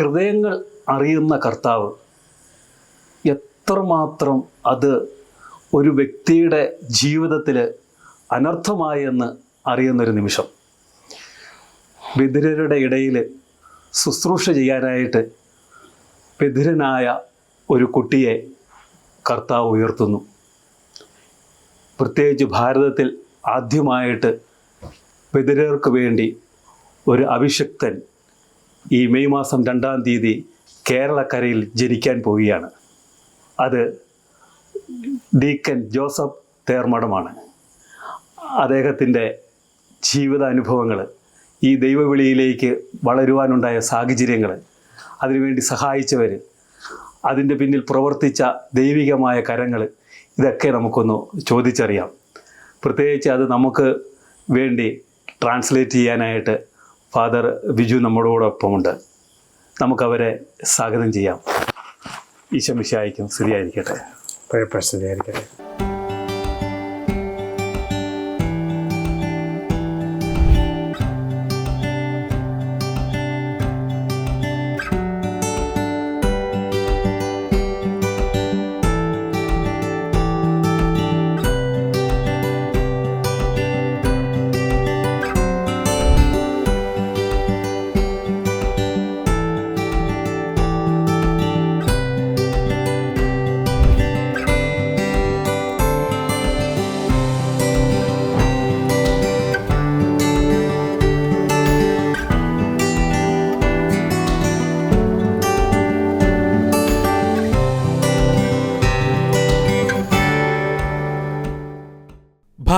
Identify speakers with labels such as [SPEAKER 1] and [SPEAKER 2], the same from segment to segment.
[SPEAKER 1] ഹൃദയങ്ങൾ അറിയുന്ന കർത്താവ് എത്രമാത്രം അത് ഒരു വ്യക്തിയുടെ ജീവിതത്തിൽ അനർത്ഥമായെന്ന് അറിയുന്നൊരു നിമിഷം. ബിദിരരുടെ ഇടയിൽ ശുശ്രൂഷ ചെയ്യാനായിട്ട് ബധിരനായ ഒരു കുട്ടിയെ കർത്താവ് ഉയർത്തുന്നു. പ്രത്യേകിച്ച് ഭാരതത്തിൽ ആദ്യമായിട്ട് ബധിരർക്ക് വേണ്ടി ഒരു അഭിഷക്തൻ ഈ മെയ് മാസം രണ്ടാം തീയതി കേരളക്കരയിൽ ജനിക്കാൻ പോവുകയാണ്. അത് ഡീക്കൻ ജോസഫ് തേർമഠമാണ് അദ്ദേഹത്തിന്റെ ജീവിതാനുഭവങ്ങൾ ഈ ദൈവവിളിയിലേക്ക് വളരുവാനുണ്ടായ സാഹചര്യങ്ങൾ അതിനുവേണ്ടി സഹായിച്ചവർ അതിന്റെ പിന്നിൽ പ്രവർത്തിച്ച ദൈവികമായ കരങ്ങൾ ഇതൊക്കെ നമുക്കൊന്ന് ചോദിച്ചറിയാം. പ്രത്യേകിച്ച് അത് നമുക്ക് വേണ്ടി ട്രാൻസ്ലേറ്റ് ചെയ്യാനായിട്ട് ഫാദർ വിജു നമ്മളോടൊപ്പമുണ്ട് നമുക്കവരെ സ്വാഗതം ചെയ്യാം. ഈശോ മിശായിക്കും സ്ഥിതിയായിരിക്കട്ടെ
[SPEAKER 2] പ്രസിദ്ധീകരിക്കട്ടെ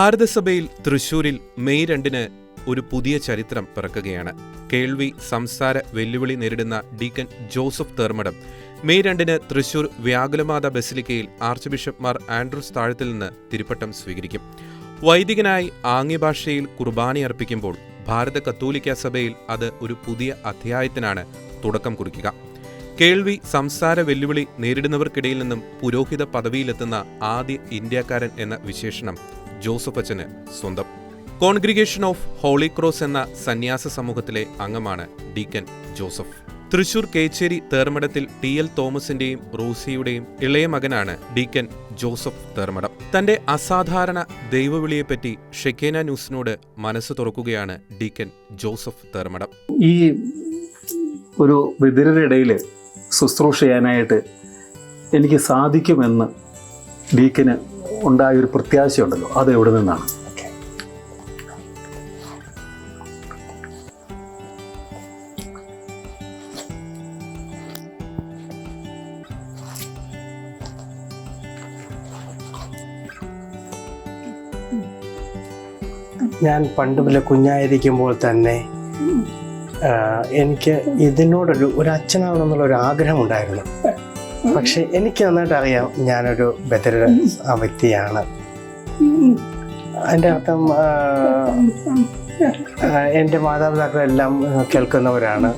[SPEAKER 3] ഭാരതസഭയിൽ തൃശൂരിൽ മെയ് രണ്ടിന് ഒരു പുതിയ ചരിത്രം പിറക്കുകയാണ്. കേൾവി സംസാര വെല്ലുവിളി നേരിടുന്ന ഡീക്കൻ ജോസഫ് തേർമടം. മെയ് രണ്ടിന് തൃശൂർ വ്യാകുലമാത ബസിലിക്കയിൽ ആർച്ച് ബിഷപ്പ്മാർ ആൻഡ്രൂസ് താഴത്തിൽ നിന്ന് തിരുപ്പട്ടം സ്വീകരിക്കും. വൈദികനായി ആംഗ്യഭാഷയിൽ കുർബാനയർപ്പിക്കുമ്പോൾ ഭാരത കത്തോലിക്ക സഭയിൽ അത് ഒരു പുതിയ അധ്യായത്തിനാണ് തുടക്കം കുറിക്കുക. കേൾവി സംസാര വെല്ലുവിളി നേരിടുന്നവർക്കിടയിൽ നിന്നും പുരോഹിത പദവിയിലെത്തുന്ന ആദ്യ ഇന്ത്യക്കാരൻ എന്ന വിശേഷണം ജോസഫ് അച്ഛന് സ്വന്തം. കോൺഗ്രിഗേഷൻ ഓഫ് ഹോളി ക്രോസ് എന്ന സന്യാസ സമൂഹത്തിലെ അംഗമാണ് ഡീക്കൻ ജോസഫ്. തൃശൂർ കേച്ചേരി തേർമടത്തിൽ ടി എൽ തോമസിന്റെയും റൂസിയുടെയും ഇളയ മകനാണ് ഡീക്കൻ ജോസഫ് തേർമടം തന്റെ അസാധാരണ ദൈവവിളിയെപ്പറ്റി ഷെക്കേന ന്യൂസിനോട് മനസ്സ് തുറക്കുകയാണ് ഡീക്കൻ ജോസഫ് തേർമടം
[SPEAKER 1] ഈ ഒരു വിദരുടെ ഇടയിൽ ശുശ്രൂഷ ചെയ്യാനായിട്ട് എനിക്ക് സാധിക്കുമെന്ന് ഡീക്കിന് ഉണ്ടായ ഒരു പ്രത്യാശയുണ്ടല്ലോ അത് എവിടെ നിന്നാണ്?
[SPEAKER 2] ഞാൻ പണ്ട് മുതൽ കുഞ്ഞായിരിക്കുമ്പോൾ തന്നെ എനിക്ക് ഇതിനോടൊരു ഒരു അച്ഛനാവണമെന്നുള്ള ഒരു ആഗ്രഹം ഉണ്ടായിരുന്നു പക്ഷെ എനിക്ക് നന്നായിട്ട് അറിയാം ഞാനൊരു ബദര വ്യക്തിയാണ്. അതിന്റെ അർത്ഥം എന്റെ മാതാപിതാക്കളെല്ലാം കേൾക്കുന്നവരാണ്.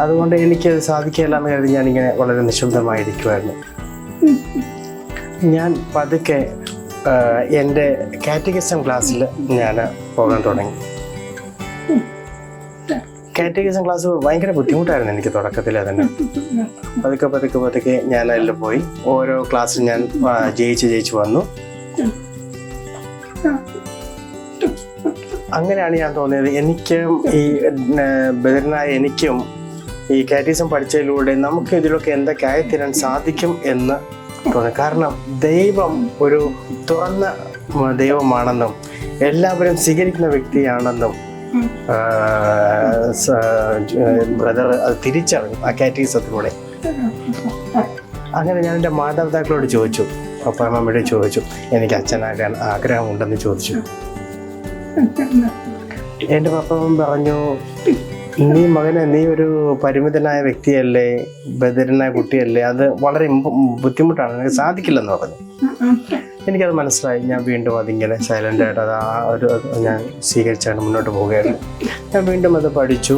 [SPEAKER 2] അതുകൊണ്ട് എനിക്ക് സാധിക്കില്ല എന്ന് കരുതി ഞാനിങ്ങനെ വളരെ നിശബ്ദമായിരിക്കുമായിരുന്നു ഞാൻ പതുക്കെ എന്റെ കാറ്റഗറിസം ക്ലാസ്സിൽ ഞാൻ പോകാൻ തുടങ്ങി. കാറ്റഗിസം ക്ലാസ് ഭയങ്കര ബുദ്ധിമുട്ടായിരുന്നു എനിക്ക് തുടക്കത്തിൽ അതന്നെ. പതുക്കെ പതുക്കെ പതുക്കെ ഞാൻ അതിൽ പോയി. ഓരോ ക്ലാസ്സിൽ ഞാൻ ജയിച്ച് ജയിച്ച് വന്നു. അങ്ങനെയാണ് ഞാൻ തോന്നിയത്. എനിക്കും ഈ ബദറിനായ എനിക്കും ഈ കാറ്റീസം പഠിച്ചതിലൂടെ നമുക്ക് ഇതിലൊക്കെ എന്തൊക്കെ ആയിത്തീരാൻ സാധിക്കും എന്ന് തോന്നി. കാരണം ദൈവം ഒരു തുറന്ന ദൈവമാണെന്നും എല്ലാവരും സ്വീകരിക്കുന്ന വ്യക്തിയാണെന്നും ബ്രദർ അത് തിരിച്ചറിഞ്ഞു. ആ കാറ്റീസത്തിലൂടെ അങ്ങനെ ഞാൻ എന്റെ മാതാപിതാക്കളോട് ചോദിച്ചു. പപ്പ മമ്മിയോട് ചോദിച്ചു. എനിക്ക് അച്ഛനാകാൻ ആഗ്രഹമുണ്ടെന്ന് ചോദിച്ചു. എന്റെ പപ്പ പറഞ്ഞു നീ മകനെ നീ ഒരു പരിമിതനായ വ്യക്തിയല്ലേ ബദിരനായ കുട്ടിയല്ലേ? അത് വളരെ ബുദ്ധിമുട്ടാണ്. നിനക്ക് സാധിക്കില്ലെന്ന് പറഞ്ഞു. എനിക്കത് മനസ്സിലായി. ഞാൻ വീണ്ടും അതിങ്ങനെ സൈലന്റ് ആയിട്ട് അത് ആ ഒരു ഞാൻ സ്വീകരിച്ചാണ് മുന്നോട്ട് പോവുകയായിരുന്നു ഞാൻ വീണ്ടും അത് പഠിച്ചു.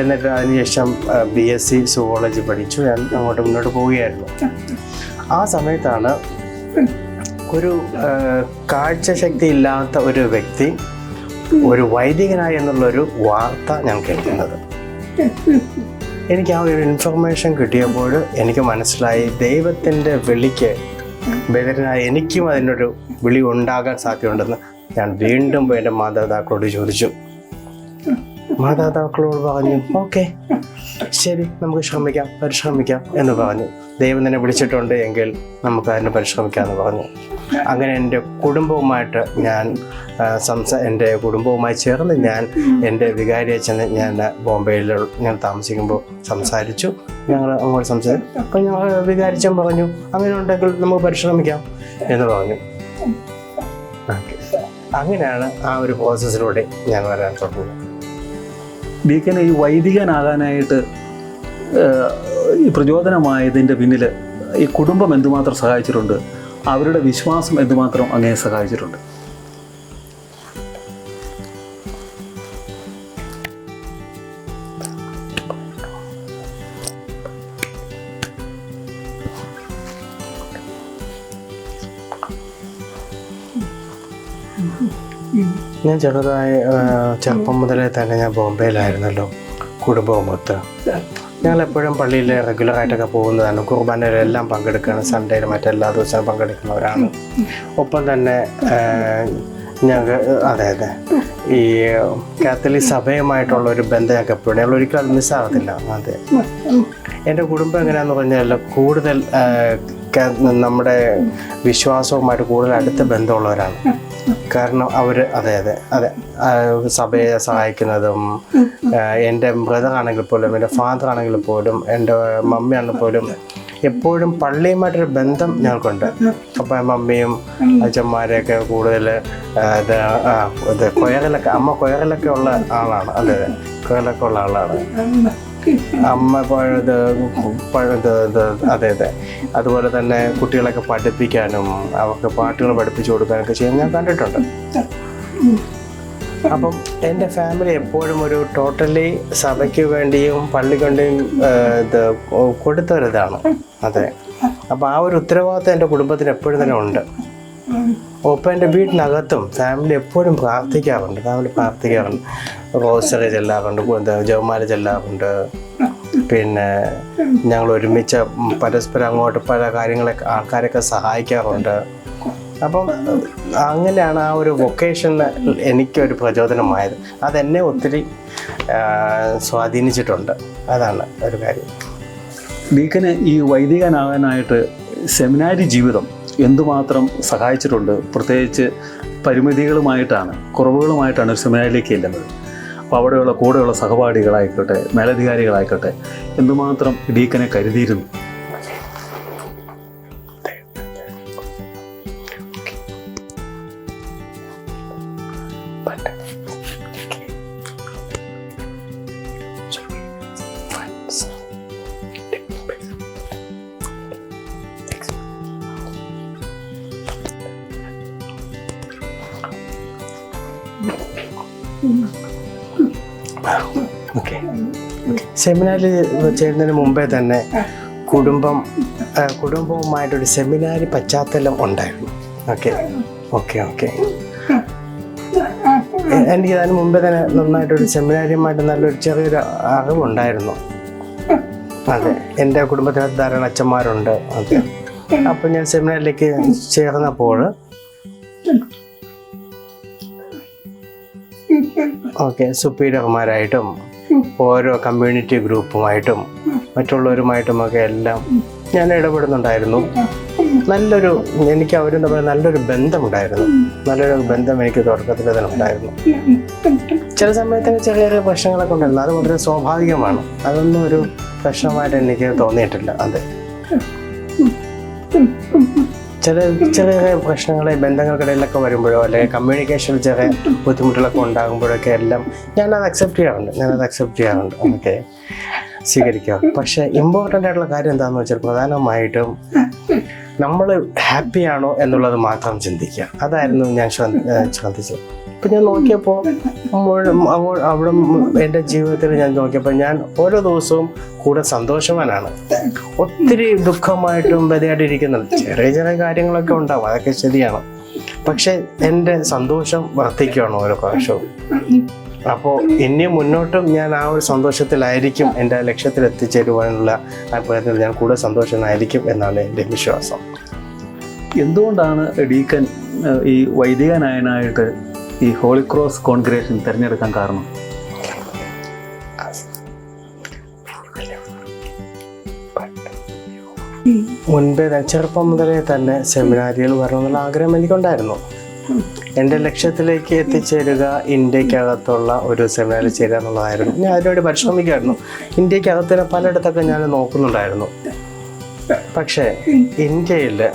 [SPEAKER 2] എന്നിട്ട് അതിനുശേഷം ബി എസ് സി സുവോളജി പഠിച്ചു. ഞാൻ അങ്ങോട്ട് മുന്നോട്ട് പോവുകയായിരുന്നു. ആ സമയത്താണ് ഒരു കാഴ്ചശക്തി ഇല്ലാത്ത ഒരു വ്യക്തി ഒരു വൈദികനായി എന്നുള്ളൊരു വാർത്ത ഞാൻ കേൾക്കുന്നത്. എനിക്ക് ആ ഒരു ഇൻഫർമേഷൻ കിട്ടിയപ്പോൾ എനിക്ക് മനസ്സിലായി ദൈവത്തിന്റെ വിളിക്ക് ബദരനായ എനിക്കും അതിനൊരു വിളി ഉണ്ടാകാൻ സാധ്യതയുണ്ടെന്ന് ഞാൻ വീണ്ടും എന്റെ മാതാപിതാക്കളോട് ചോദിച്ചു. മാതാപിതാക്കളോട് പറഞ്ഞു ഓക്കെ ശരി നമുക്ക് ശ്രമിക്കാം പരിശ്രമിക്കാം എന്ന് പറഞ്ഞു. ദൈവം തന്നെ വിളിച്ചിട്ടുണ്ട് എങ്കിൽ നമുക്ക് പരിശ്രമിക്കാം എന്ന് പറഞ്ഞു. അങ്ങനെ എന്റെ കുടുംബവുമായിട്ട് ഞാൻ സംസാ എന്റെ കുടുംബവുമായി ചേർന്ന് ഞാൻ എന്റെ വികാരി അച്ഛനെ ഞാൻ ബോംബെയിൽ ഞാൻ താമസിക്കുമ്പോൾ സംസാരിച്ചു. ഞങ്ങൾ അങ്ങോട്ട് സംസാരിച്ചു അപ്പം ഞങ്ങൾ വികാരിച്ചൻ പറഞ്ഞു അങ്ങനെ ഉണ്ടെങ്കിൽ നമുക്ക് പരിശ്രമിക്കാം എന്ന് പറഞ്ഞു. അങ്ങനെയാണ് ആ ഒരു പ്രോസസ്സിലൂടെ ഞാൻ വരാൻ തുടങ്ങുന്നത്
[SPEAKER 1] ബീക്കന് ഈ വൈദികനാകാനായിട്ട് ഈ പ്രചോദനമായതിന്റെ പിന്നിൽ ഈ കുടുംബം എന്തുമാത്രം സഹായിച്ചിട്ടുണ്ട്? അവരുടെ വിശ്വാസം എന്തുമാത്രം അങ്ങനെ സഹായിച്ചിട്ടുണ്ട്.
[SPEAKER 2] ഞാൻ ചെറുതായി ചെറുപ്പം മുതലേ തന്നെ ഞാൻ ബോംബെയിലായിരുന്നല്ലോ കുടുംബവും മൊത്ത് ഞങ്ങൾ എപ്പോഴും പള്ളിയിൽ റെഗുലറായിട്ടൊക്കെ പോകുന്നതാണ്. കുർബാനയിലെല്ലാം പങ്കെടുക്കുകയാണ് സൺഡേയിൽ മറ്റെല്ലാ ദിവസവും പങ്കെടുക്കുന്നവരാണ്. ഒപ്പം തന്നെ ഞങ്ങൾ അതെ അതെ. ഈ കാത്തലിക് സഭയുമായിട്ടുള്ള ഒരു ബന്ധം ഞങ്ങൾക്ക് എപ്പോഴും ഞങ്ങൾ ഒരിക്കലും അത് മിസ്സാകത്തില്ല അതെ. എന്റെ കുടുംബം എങ്ങനെയാന്ന് പറഞ്ഞാൽ കൂടുതൽ നമ്മുടെ വിശ്വാസവുമായിട്ട് കൂടുതൽ അടുത്ത ബന്ധമുള്ളവരാണ്. കാരണം അവർ അതെ അതെ അതെ. സഭയെ സഹായിക്കുന്നതും എന്റെ ബ്രദർ ആണെങ്കിൽ പോലും എന്റെ ഫാദർ ആണെങ്കിൽ പോലും എന്റെ മമ്മിയാണെങ്കിൽ പോലും എപ്പോഴും പള്ളിയുമായിട്ടൊരു ബന്ധം ഞങ്ങൾക്കുണ്ട്. അപ്പം മമ്മിയും അച്ഛന്മാരെയൊക്കെ കൂടുതൽ കൊയറിലൊക്കെ അമ്മ കൊയറിലൊക്കെ ഉള്ള ആളാണ്. അതെ അതെ. കൊയറിലൊക്കെ ഉള്ള ആളാണ്. അമ്മ പഴത് പഴത് അതെ അതെ. അതുപോലെ തന്നെ കുട്ടികളൊക്കെ പഠിപ്പിക്കാനും അവർക്ക് പാട്ടുകൾ പഠിപ്പിച്ചു കൊടുക്കാനൊക്കെ ചെയ്യാൻ ഞാൻ കണ്ടിട്ടുണ്ട്. അപ്പം എന്റെ ഫാമിലി എപ്പോഴും ഒരു ടോട്ടലി സഭയ്ക്ക് വേണ്ടിയും പള്ളിക്കൊണ്ടിയും ഇത് കൊടുത്തൊരിതാണ് അതെ. അപ്പം ആ ഒരു ഉത്തരവാദിത്വം എന്റെ കുടുംബത്തിന് എപ്പോഴും തന്നെ ഉണ്ട്. ഒപ്പം എന്റെ വീട്ടിനകത്തും ഫാമിലി എപ്പോഴും പ്രാർത്ഥിക്കാറുണ്ട്. ഫാമിലി പ്രാർത്ഥിക്കാറുണ്ട്. റോസറി ചെല്ലാറുണ്ട് ജവമാല ചെല്ലാറുണ്ട്. പിന്നെ ഞങ്ങൾ ഒരുമിച്ച് പരസ്പരം അങ്ങോട്ട് പല കാര്യങ്ങളൊക്കെ ആൾക്കാരൊക്കെ സഹായിക്കാറുണ്ട്. അപ്പം അങ്ങനെയാണ് ആ ഒരു വൊക്കേഷന് എനിക്കൊരു പ്രചോദനമായത്. അതെന്നെ ഒത്തിരി സ്വാധീനിച്ചിട്ടുണ്ട്. അതാണ് ഒരു കാര്യം.
[SPEAKER 1] ഡീക്കന് ഈ വൈദികനാകാനായിട്ട് സെമിനാരി ജീവിതം എന്തുമാത്രം സഹായിച്ചിട്ടുണ്ട്? പ്രത്യേകിച്ച് പരിമിതികളുമായിട്ടാണ് കുറവുകളുമായിട്ടാണ് ഒരു സെമിനാരിലേക്ക് ചെല്ലുന്നത്. അപ്പോൾ അവിടെയുള്ള കൂടെയുള്ള സഹപാഠികളായിക്കോട്ടെ മേലധികാരികളായിക്കോട്ടെ എന്തുമാത്രം ഡീക്കനെ കരുതിയിരുന്നു.
[SPEAKER 2] ഓക്കെ സെമിനാറിൽ ചേരുന്നതിന് മുമ്പേ തന്നെ കുടുംബം കുടുംബവുമായിട്ടൊരു സെമിനാരി പശ്ചാത്തലം ഉണ്ടായിരുന്നു. ഓക്കെ. Okay okay. എനിക്ക് അതിന് മുമ്പേ തന്നെ നന്നായിട്ടൊരു സെമിനാരിയുമായിട്ട് നല്ലൊരു ചെറിയൊരു അറിവുണ്ടായിരുന്നു. അതെ. എന്റെ കുടുംബത്തിനകത്ത് ധാരാളം അച്ഛന്മാരുണ്ട്. അതെ അപ്പം ഞാൻ സെമിനാറിലേക്ക് ചേർന്നപ്പോൾ ഓക്കെ സുപ്പീരിയർമാരായിട്ടും ഓരോ കമ്മ്യൂണിറ്റി ഗ്രൂപ്പുമായിട്ടും മറ്റുള്ളവരുമായിട്ടും ഒക്കെ എല്ലാം ഞാൻ ഇടപെടുന്നുണ്ടായിരുന്നു. നല്ലൊരു എനിക്ക് അവരും തമ്മിൽ നല്ലൊരു ബന്ധമുണ്ടായിരുന്നു. നല്ലൊരു ബന്ധം എനിക്ക് തുടക്കത്തിൽ തന്നെ ഉണ്ടായിരുന്നു. ചില സമയത്തൊക്കെ ചെറിയ ചെറിയ പ്രശ്നങ്ങളൊക്കെ ഉണ്ടായിരുന്നു. അത് വളരെ സ്വാഭാവികമാണ്. അതൊന്നും ഒരു പ്രശ്നമായിട്ട് എനിക്ക് തോന്നിയിട്ടില്ല. അതെ. ചില ചെറിയ ചെറിയ പ്രശ്നങ്ങൾ ബന്ധങ്ങൾക്കിടയിലൊക്കെ വരുമ്പോഴോ അല്ലെങ്കിൽ കമ്മ്യൂണിക്കേഷൻ ചെറിയ ബുദ്ധിമുട്ടുകളൊക്കെ ഉണ്ടാകുമ്പോഴൊക്കെ എല്ലാം ഞാനത് അക്സെപ്റ്റ് ചെയ്യാറുണ്ട്. ഞാനത് അക്സെപ്റ്റ് ചെയ്യാറുണ്ട്. ഓക്കെ. സ്വീകരിക്കുക. പക്ഷെ ഇമ്പോർട്ടന്റ് ആയിട്ടുള്ള കാര്യം എന്താണെന്ന് വെച്ചാൽ പ്രധാനമായിട്ടും നമ്മൾ ഹാപ്പിയാണോ എന്നുള്ളത് മാത്രം ചിന്തിക്കുക. അതായിരുന്നു ഞാൻ ശ്രദ്ധിച്ചത്. ഇപ്പം ഞാൻ നോക്കിയപ്പോൾ അവിടെ എന്റെ ജീവിതത്തിൽ ഞാൻ നോക്കിയപ്പോൾ ഞാൻ ഓരോ ദിവസവും കൂടെ സന്തോഷവാനാണ്. ഒത്തിരി ദുഃഖമായിട്ടും ബലയായിട്ടിരിക്കുന്നുണ്ട് ചെറിയ ചെറിയ കാര്യങ്ങളൊക്കെ ഉണ്ടാവും അതൊക്കെ ശരിയാണ്. പക്ഷെ എന്റെ സന്തോഷം വർദ്ധിക്കുകയാണ് ഓരോ പ്രാവശ്യവും. അപ്പോൾ ഇനി മുന്നോട്ടും ഞാൻ ആ ഒരു സന്തോഷത്തിലായിരിക്കും എന്റെ ലക്ഷ്യത്തിൽ എത്തിച്ചേരുവാനുള്ള ആ പ്രയത്നത്തിൽ ഞാൻ കൂടുതൽ സന്തോഷനായിരിക്കും എന്നാണ് എന്റെ വിശ്വാസം.
[SPEAKER 1] എന്തുകൊണ്ടാണ് ഡീക്കൻ ഈ വൈദികനായനായിട്ട് ഈ ഹോളി ക്രോസ് കോൺഗ്രേഷൻ തിരഞ്ഞെടുക്കാൻ കാരണം?
[SPEAKER 2] മുൻപേ ചെറുപ്പം മുതലേ തന്നെ സെമിനാരിയിൽ വരണമെന്നുള്ള ആഗ്രഹം എനിക്കുണ്ടായിരുന്നു. എന്റെ ലക്ഷ്യത്തിലേക്ക് എത്തിച്ചേരുക ഇന്ത്യക്കകത്തുള്ള ഒരു സെമിനാറിൽ ചേരുക എന്നുള്ളതായിരുന്നു. ഞാൻ അതിനുവേണ്ടി പരിശ്രമിക്കുമായിരുന്നു. ഇന്ത്യക്കകത്തിന് പലയിടത്തൊക്കെ ഞാൻ നോക്കുന്നുണ്ടായിരുന്നു. പക്ഷേ ഇന്ത്യയിൽ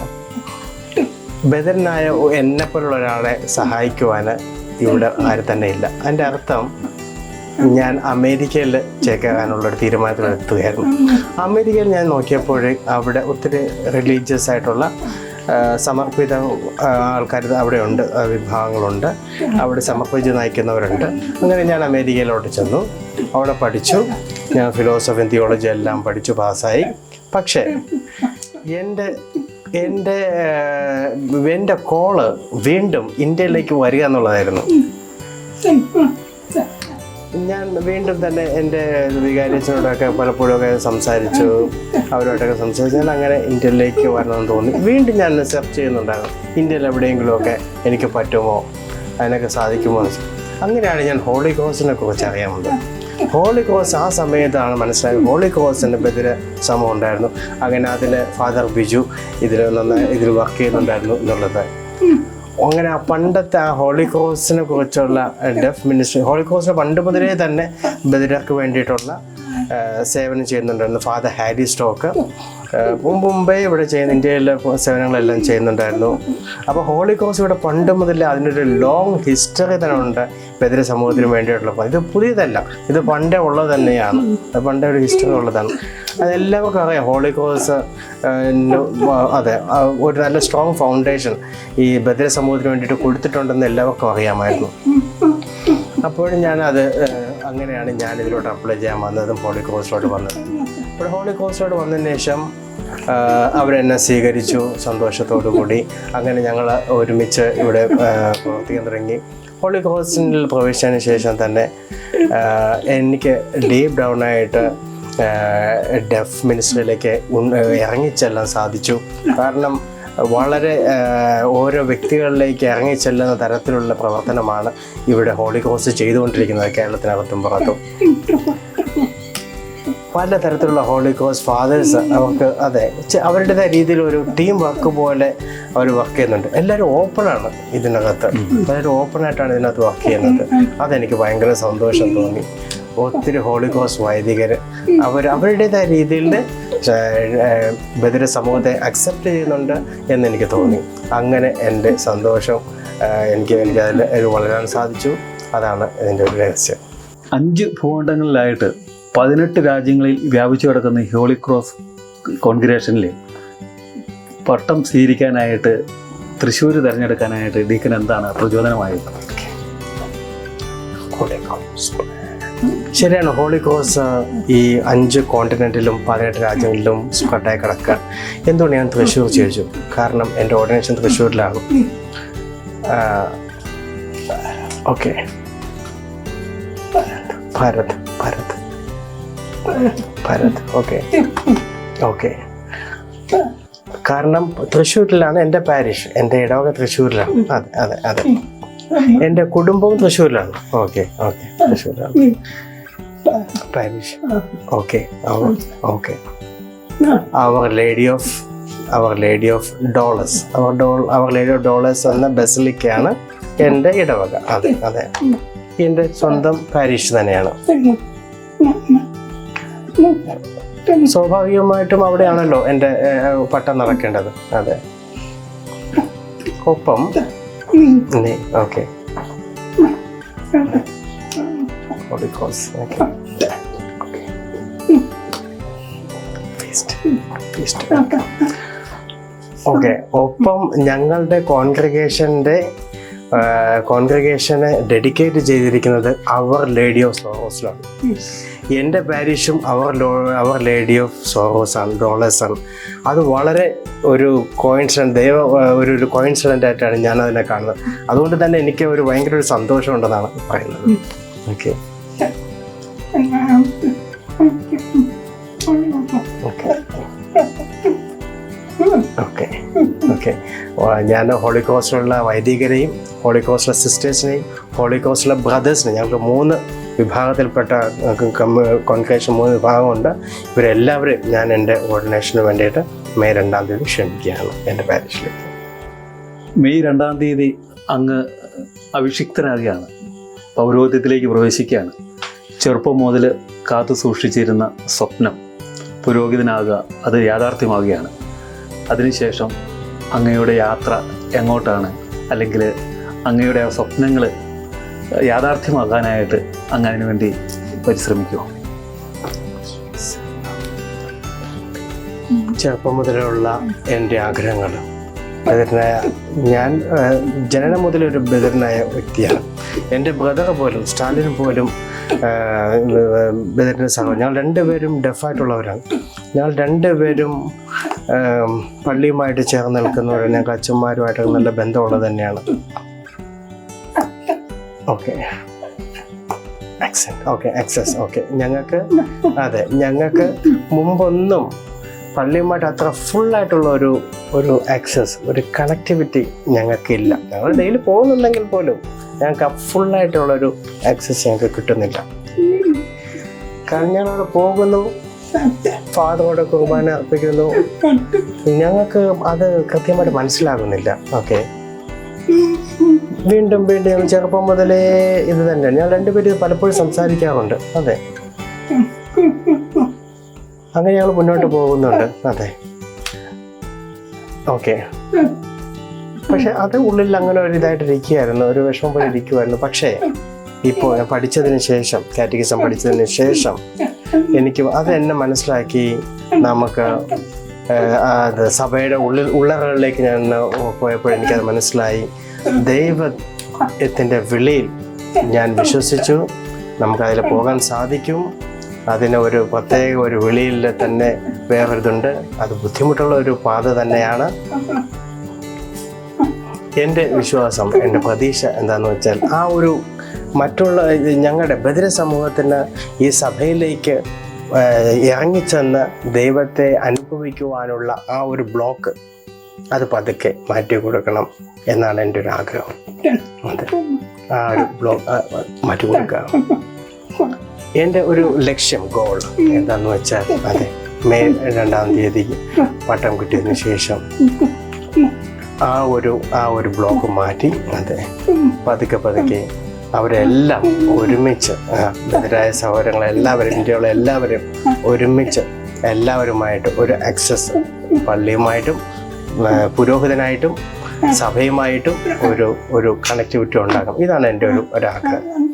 [SPEAKER 2] ബദരനായ എന്നെപ്പോലുള്ള ഒരാളെ സഹായിക്കുവാൻ ഇവിടെ ആരും തന്നെ ഇല്ല. അതിന്റെ അർത്ഥം ഞാൻ അമേരിക്കയിൽ ചേക്കാനുള്ള ഒരു തീരുമാനത്തിലെത്തുകയായിരുന്നു അമേരിക്കയിൽ ഞാൻ നോക്കിയപ്പോൾ അവിടെ ഒത്തിരി റിലീജിയസ് ആയിട്ടുള്ള സമർപ്പിത ആൾക്കാർ അവിടെ ഉണ്ട് വിഭാഗങ്ങളുണ്ട്. അവിടെ സമർപ്പിച്ച് നയിക്കുന്നവരുണ്ട്. അങ്ങനെ ഞാൻ അമേരിക്കയിലോട്ട് ചെന്നു. അവിടെ പഠിച്ചു. ഞാൻ ഫിലോസഫി തിയോളജി എല്ലാം പഠിച്ചു പാസ്സായി. പക്ഷേ എന്റെ എന്റെ എന്റെ കോൾ വീണ്ടും ഇന്ത്യയിലേക്ക് വരിക എന്നുള്ളതായിരുന്നു. ഞാൻ വീണ്ടും തന്നെ എന്റെ വികാരിച്ചനോടൊക്കെ ഒക്കെ സംസാരിച്ചു അവരോടൊക്കെ സംസാരിച്ചു. ഞാൻ അങ്ങനെ ഇന്ത്യയിലേക്ക് വരണമെന്ന് തോന്നി. വീണ്ടും ഞാൻ സെർച്ച് ചെയ്യുന്നുണ്ടായിരുന്നു. ഇന്ത്യയിൽ എവിടെയെങ്കിലുമൊക്കെ എനിക്ക് പറ്റുമോ? അതിനൊക്കെ സാധിക്കുമോ അങ്ങനെയാണ് ഞാൻ ഹോളി ക്രോസിനെ കുറിച്ച് അറിയാൻ വന്നത്. ഹോളി ക്രോസ് ആ സമയത്താണ് മനസ്സിലായത് ഹോളി ക്രോസിന്റെ ബദിര ശ്രമം ഉണ്ടായിരുന്നു. അങ്ങനെ അതിൽ ഫാദർ ബിജു ഇതിൽ നന്നായി ഇതിൽ വർക്ക് ചെയ്യുന്നുണ്ടായിരുന്നു എന്നുള്ളത്. അങ്ങനെ ആ പണ്ടത്തെ ആ ഹോളി ക്രോസിനെ കുറിച്ചുള്ള ഡെഫ് മിനിസ്ട്രി ഹോളി ക്രോസിന് പണ്ട് മുതലേ തന്നെ ബദിരക്ക് വേണ്ടിയിട്ടുള്ള സേവനം ചെയ്യുന്നുണ്ടായിരുന്നു. ഫാദർ ഹാരി സ്റ്റോക്ക് മുമ്പ് ഇവിടെ ചെയ്യുന്ന ഇന്ത്യയിലെ സേവനങ്ങളെല്ലാം ചെയ്യുന്നുണ്ടായിരുന്നു. അപ്പോൾ ഹോളി ക്രോസ് ഇവിടെ പണ്ട് മുതലേ അതിനൊരു ലോങ് ഹിസ്റ്ററി തന്നെ ഉണ്ട് ബദിര സമൂഹത്തിന് വേണ്ടിയിട്ടുള്ള ഇത് പുതിയതല്ല. ഇത് പണ്ടേ ഉള്ളത് തന്നെയാണ്. പണ്ടേ ഒരു ഹിസ്റ്ററി ഉള്ളതാണ്. അതെല്ലാവർക്കും അറിയാം ഹോളി ക്രോസ് അതെ ഒരു നല്ല സ്ട്രോങ് ഫൗണ്ടേഷൻ ഈ ബദിര സമൂഹത്തിന് വേണ്ടിയിട്ട് കൊടുത്തിട്ടുണ്ടെന്ന് എല്ലാവർക്കും അറിയാമായിരുന്നു. അപ്പോഴും ഞാനത് അങ്ങനെയാണ് ഞാൻ ഇതിലോട്ട് അപ്ലൈ ചെയ്യാൻ വന്നതും ഹോളി ക്രോസിലോട്ട് വന്നത്. അപ്പോൾ ഹോളി ക്രോസിലോട്ട് വന്നതിന് ശേഷം അവരെന്നെ സ്വീകരിച്ചു സന്തോഷത്തോടു കൂടി അങ്ങനെ ഞങ്ങൾ ഒരുമിച്ച് ഇവിടെ പ്രവർത്തിക്കാൻ തുടങ്ങി ഹോളി ക്രോസിൽ പ്രവേശിച്ചതിന് ശേഷം തന്നെ എനിക്ക് ഡീപ്പ് ഡൗൺ ആയിട്ട് ഡെഫ് മിനിസ്റ്ററിലേക്ക് ഇറങ്ങിച്ചെല്ലാൻ സാധിച്ചു. കാരണം വളരെ ഓരോ വ്യക്തികളിലേക്ക് ഇറങ്ങിച്ചെല്ലുന്ന തരത്തിലുള്ള പ്രവർത്തനമാണ് ഇവിടെ ഹോളി ക്രോസ് ചെയ്തുകൊണ്ടിരിക്കുന്നത് കേരളത്തിനകത്തും പുറത്തും. പല തരത്തിലുള്ള ഹോളി ക്രോസ് ഫാദേഴ്സ് അവർക്ക് അതെ അവരുടേതായ രീതിയിൽ ഒരു ടീം വർക്ക് പോലെ അവർ വർക്ക് ചെയ്യുന്നുണ്ട്. എല്ലാവരും ഓപ്പണാണ് ഇതിനകത്ത്. എല്ലാവരും ഓപ്പണായിട്ടാണ് ഇതിനകത്ത് വർക്ക് ചെയ്യുന്നത്. അതെനിക്ക് ഭയങ്കര സന്തോഷം തോന്നി. ഒത്തിരി ഹോളി ക്രോസ് വൈദികർ അവർ അവരുടേതായ രീതിയിൽ ബദിര സമൂഹത്തെ അക്സെപ്റ്റ് ചെയ്യുന്നുണ്ട് എന്ന് എനിക്ക് തോന്നി. അങ്ങനെ എന്റെ സന്തോഷം എനിക്ക് എനിക്ക് അതിൽ വളരാൻ സാധിച്ചു. അതാണ് ഇതിന്റെ ഒരു രഹസ്യം.
[SPEAKER 1] അഞ്ച് ഭൂഖണ്ഡങ്ങളിലായിട്ട് പതിനെട്ട് രാജ്യങ്ങളിൽ വ്യാപിച്ചു കിടക്കുന്ന ഈ ഹോളി ക്രോസ് കോൺഗ്രേഷനിൽ പട്ടം സ്വീകരിക്കാനായിട്ട് തൃശ്ശൂർ തിരഞ്ഞെടുക്കാനായിട്ട് ഡീക്കൻ എന്താണ് പ്രചോദനമായത്?
[SPEAKER 2] ശരിയാണ് ഹോളികോസ് ഈ അഞ്ച് കോണ്ടിനെന്റിലും പതിനെട്ട് രാജ്യങ്ങളിലും സ്പ്രെഡായി കിടക്കുക. എന്തുകൊണ്ട് ഞാൻ തൃശ്ശൂർ ചോദിച്ചു? കാരണം എന്റെ ordination തൃശ്ശൂരിലാണ് okay Bharat Bharat. Bharat okay okay കാരണം തൃശ്ശൂരിലാണ് എന്റെ പാരിഷ് എന്റെ ഇടവക തൃശ്ശൂരിലാണ്. അതെ അതെ അതെ. എന്റെ കുടുംബവും തൃശ്ശൂരിലാണ്. Okay okay തൃശ്ശൂരിലാണ്. Parish okay okay. Our lady of our lady of dolours our doll our lady of dolours എന്ന ബസലിക്കയാണ് എന്റെ ഇടവക. അതെ അതെ. എന്റെ സ്വന്തം പാരീഷ് തന്നെയാണ്. സ്വാഭാവികമായിട്ടും അവിടെയാണല്ലോ എന്റെ പട്ടം നടക്കേണ്ടത്. അതെ. ഒപ്പം ഓക്കെ. ഓക്കെ ഒപ്പം ഞങ്ങളുടെ കോൺഗ്രിഗേഷന്റെ കോൺഗ്രിഗേഷനെ ഡെഡിക്കേറ്റ് ചെയ്തിരിക്കുന്നത് അവർ ലേഡി ഓഫ് സോറോസിലാണ് എന്റെ പാരിഷും our low our lady of sorrows ആണ് ഡോളേഴ്സ് ആണ്. അത് വളരെ ഒരു കോയിൻസിഡന്റ് ദൈവ ഒരു ഒരു കോയിൻസിഡന്റ് ആയിട്ടാണ് ഞാൻ അതിനെ കാണുന്നത്. അതുകൊണ്ട് തന്നെ എനിക്ക് ഒരു ഭയങ്കര ഒരു സന്തോഷമുണ്ടെന്നാണ് പറയുന്നത്. Okay okay okay. ഞാൻ ഹോളിക്കോസ്റ്റിലുള്ള വൈദികരെയും ഹോളിക്കോസ്റ്റിലെ സിസ്റ്റേഴ്സിനെയും ഹോളിക്കോസ്റ്റിലെ ബ്രദേഴ്സിനെയും ഞങ്ങൾക്ക് മൂന്ന് വിഭാഗത്തിൽപ്പെട്ട കോൺഗ്രേഷൻ മൂന്ന് വിഭാഗമുണ്ട്. ഇവരെല്ലാവരെയും ഞാൻ എന്റെ ഓർഡിനേഷന് വേണ്ടിയിട്ട് മെയ് രണ്ടാം തീയതി ക്ഷണിക്കുകയാണ്. എന്റെ പാരീഷിലേക്ക്
[SPEAKER 1] മെയ് രണ്ടാം തീയതി അങ്ങ് അഭിഷിക്തനാകുകയാണ്. പൗരോഹിത്യത്തിലേക്ക് പ്രവേശിക്കുകയാണ്. ചെറുപ്പം മുതൽ കാത്തു സൂക്ഷിച്ചിരുന്ന സ്വപ്നം പുരോഹിതനാകുക അത് യാഥാർത്ഥ്യമാവുകയാണ് അതിനുശേഷം അങ്ങയുടെ യാത്ര എങ്ങോട്ടാണ്? അല്ലെങ്കിൽ അങ്ങയുടെ സ്വപ്നങ്ങൾ യാഥാർത്ഥ്യമാകാനായിട്ട് അങ്ങ് അതിനു വേണ്ടി പരിശ്രമിക്കുമോ
[SPEAKER 2] ചെറുപ്പം മുതലുള്ള എന്റെ ആഗ്രഹങ്ങൾ. ബദറിനായ ഞാൻ ജനനം മുതലൊരു ഒരു ബദറിനായ വ്യക്തിയാണ്. എന്റെ ബ്രദർ പോലും സ്റ്റാലിൻ പോലും ബ്രദറിന്റെ സഹോദരൻ. ഞങ്ങൾ രണ്ടുപേരും ഡെഫായിട്ടുള്ളവരാണ്. ഞങ്ങൾ രണ്ടുപേരും പള്ളിയുമായിട്ട് ചേർന്ന് നിൽക്കുന്നവർ ഞങ്ങൾക്ക് അച്ഛന്മാരുമായിട്ട് നല്ല ബന്ധമുള്ളത് തന്നെയാണ്. Okay accent okay access okay ഞങ്ങൾക്ക് അതെ ഞങ്ങൾക്ക് മുമ്പൊന്നും പള്ളിയുമായിട്ട് അത്ര ഫുള്ളായിട്ടുള്ള ഒരു ഒരു ആക്സസ് ഒരു കണക്ടിവിറ്റി ഞങ്ങൾക്കില്ല ഞങ്ങൾ ഡെയിലി പോകുന്നുണ്ടെങ്കിൽ പോലും ഞങ്ങൾക്ക് ആ ഫുള്ളായിട്ടുള്ള ഒരു ആക്സസ് ഞങ്ങൾക്ക് കിട്ടുന്നില്ല. കാരണം ഞങ്ങളവിടെ പോകുന്നു ഫാദറോടെ കുർബാന അർപ്പിക്കുന്നു. ഞങ്ങൾക്ക് അത് കൃത്യമായിട്ട് മനസ്സിലാകുന്നില്ല. ഓക്കെ. വീണ്ടും വീണ്ടും ചെറുപ്പം മുതലേ ഇത് തന്നെ. ഞാൻ രണ്ടുപേരും പലപ്പോഴും സംസാരിക്കാറുണ്ട്. അതെ. അങ്ങനെ ഞങ്ങൾ മുന്നോട്ട് പോകുന്നുണ്ട്. അതെ. ഓക്കെ. പക്ഷെ അത് ഉള്ളിൽ അങ്ങനെ ഒരു ഇതായിട്ട് ഇരിക്കുകയായിരുന്നു. ഒരു വിഷമം പോലെ ഇരിക്കുമായിരുന്നു പക്ഷേ ഇപ്പോൾ ഞാൻ പഠിച്ചതിന് ശേഷം കാറ്റഗിസം പഠിച്ചതിന് ശേഷം എനിക്ക് അത് എന്നെ മനസ്സിലാക്കി നമുക്ക് അത് സഭയുടെ ഉള്ളിൽ ഉള്ളറകളിലേക്ക് ഞാൻ പോയപ്പോൾ എനിക്കത് മനസ്സിലായി. ദൈവത്തിന്റെ വിളിയിൽ ഞാൻ വിശ്വസിച്ചു. നമുക്കതിൽ പോകാൻ സാധിക്കും. അതിന് ഒരു പ്രത്യേക ഒരു വിളിയിൽ തന്നെ വേറൊരിതുണ്ട്. അത് ബുദ്ധിമുട്ടുള്ള ഒരു പാത തന്നെയാണ്. എന്റെ വിശ്വാസം എന്റെ പ്രതീക്ഷ എന്താണെന്ന് വെച്ചാൽ ആ ഒരു മറ്റുള്ള ഞങ്ങളുടെ ബദിര സമൂഹത്തിന് ഈ സഭയിലേക്ക് ഇറങ്ങിച്ചെന്ന് ദൈവത്തെ അനുഭവിക്കുവാനുള്ള ആ ഒരു ബ്ലോക്ക് അത് പതുക്കെ മാറ്റി കൊടുക്കണം എന്നാണ് എന്റെ ഒരു ആഗ്രഹം. ആ ഒരു ബ്ലോക്ക് മാറ്റി കൊടുക്കുക. എന്റെ ഒരു ലക്ഷ്യം ഗോൾ എന്താന്ന് വെച്ചാൽ അതെ മെയ് രണ്ടാം തീയതി പട്ടം കിട്ടിയതിന് ശേഷം ആ ഒരു ആ ഒരു ബ്ലോക്ക് മാറ്റി അതെ പതുക്കെ പതുക്കെ അവരെല്ലാം ഒരുമിച്ച് എതിരായ സഹോദരങ്ങളെ എല്ലാവരും ഇന്ത്യയുള്ള എല്ലാവരും ഒരുമിച്ച് എല്ലാവരുമായിട്ട് ഒരു ആക്സസ് പള്ളിയുമായിട്ടും പുരോഹിതനായിട്ടും സഭയുമായിട്ടും ഒരു ഒരു കണക്ടിവിറ്റി ഉണ്ടാകും ഇതാണ് എന്റെ ഒരു ഒരാഗ്രഹം.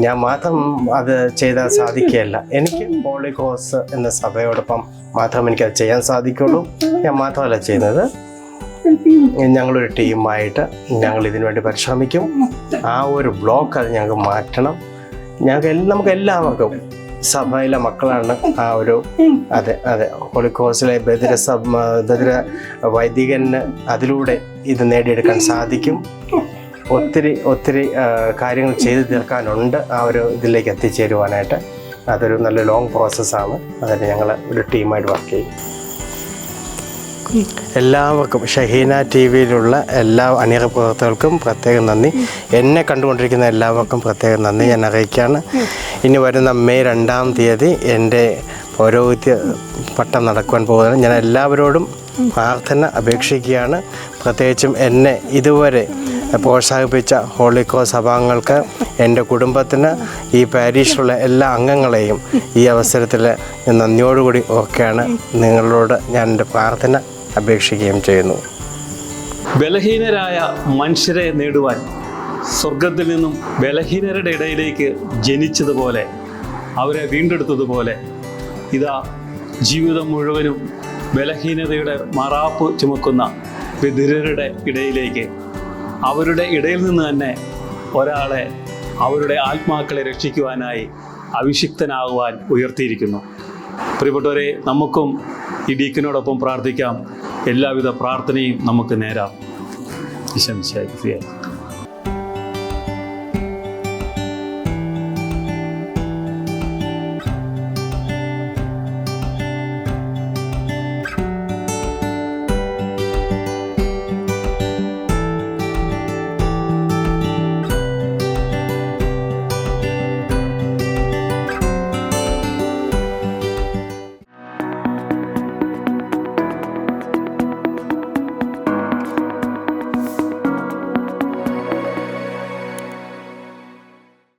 [SPEAKER 2] ഞാൻ മാത്രം അത് ചെയ്താൽ സാധിക്കുകയല്ല. എനിക്ക് ഹോളി ക്രോസ് എന്ന സഭയോടൊപ്പം മാത്രം എനിക്കത് ചെയ്യാൻ സാധിക്കുള്ളൂ. ഞാൻ മാത്രമല്ല ചെയ്യുന്നത് ഞങ്ങളൊരു ടീമായിട്ട് ഞങ്ങൾ ഇതിനു വേണ്ടി പരിശ്രമിക്കും. ആ ഒരു ബ്ലോക്ക് അത് ഞങ്ങൾക്ക് മാറ്റണം. ഞങ്ങൾക്ക് നമുക്ക് എല്ലാവർക്കും സഭയിലെ മക്കളാണ് ആ ഒരു അതെ അതെ. ഹോളിക്കോസിലെ ബദിര സഭ ബദിര വൈദികന് അതിലൂടെ ഇത് നേടിയെടുക്കാൻ സാധിക്കും. ഒത്തിരി ഒത്തിരി കാര്യങ്ങൾ ചെയ്തു തീർക്കാനുണ്ട് ആ ഒരു ഇതിലേക്ക് എത്തിച്ചേരുവാനായിട്ട്. അതൊരു നല്ല ലോങ് പ്രോസസ്സാണ് അതിന് ഞങ്ങൾ ഒരു ടീമായിട്ട് വർക്ക് ചെയ്യും. എല്ലാവർക്കും ഷഹീന ടി വിയിലുള്ള എല്ലാ അണിയറ പ്രവർത്തകർക്കും പ്രത്യേകം നന്ദി. എന്നെ കണ്ടുകൊണ്ടിരിക്കുന്ന എല്ലാവർക്കും പ്രത്യേകം നന്ദി. ഞാൻ അറിയിക്കുകയാണ്. ഇനി വരുന്ന മെയ് രണ്ടാം തീയതി എന്റെ പൗരോഹിത്യ പട്ടം നടക്കുവാൻ പോകുന്നത്. ഞാൻ എല്ലാവരോടും പ്രാർത്ഥന അപേക്ഷിക്കുകയാണ്. പ്രത്യേകിച്ചും എന്നെ ഇതുവരെ പ്രോത്സാഹിപ്പിച്ച ഹോളി ക്രോസ് സഭാംഗങ്ങൾക്ക് എന്റെ കുടുംബത്തിന് ഈ പാരീഷിലുള്ള എല്ലാ അംഗങ്ങളെയും ഈ അവസരത്തിൽ ഞാൻ നന്ദിയോടുകൂടി ഓക്കെയാണ് നിങ്ങളോട് ഞാൻ എന്റെ പ്രാർത്ഥന അപേക്ഷിക്കുകയും ചെയ്യുന്നു.
[SPEAKER 1] ബലഹീനരായ മനുഷ്യരെ നേടുവാൻ സ്വർഗത്തിൽ നിന്നും ബലഹീനരുടെ ഇടയിലേക്ക് ജനിച്ചതുപോലെ അവരെ വീണ്ടെടുത്തതുപോലെ ഇതാ ജീവിതം മുഴുവനും ബലഹീനതയുടെ മറാപ്പ് ചുമക്കുന്ന വിദുരരുടെ ഇടയിലേക്ക് അവരുടെ ഇടയിൽ നിന്ന് തന്നെ ഒരാളെ അവരുടെ ആത്മാക്കളെ രക്ഷിക്കുവാനായി അഭിഷിക്തനാകുവാൻ ഉയർത്തിയിരിക്കുന്നു. പ്രിയപ്പെട്ടവരെ നമുക്കും ഈ ഡീക്കിനോടൊപ്പം പ്രാർത്ഥിക്കാം. എല്ലാവിധ പ്രാർത്ഥനയും നമുക്ക് നേരാം. വിശംശായി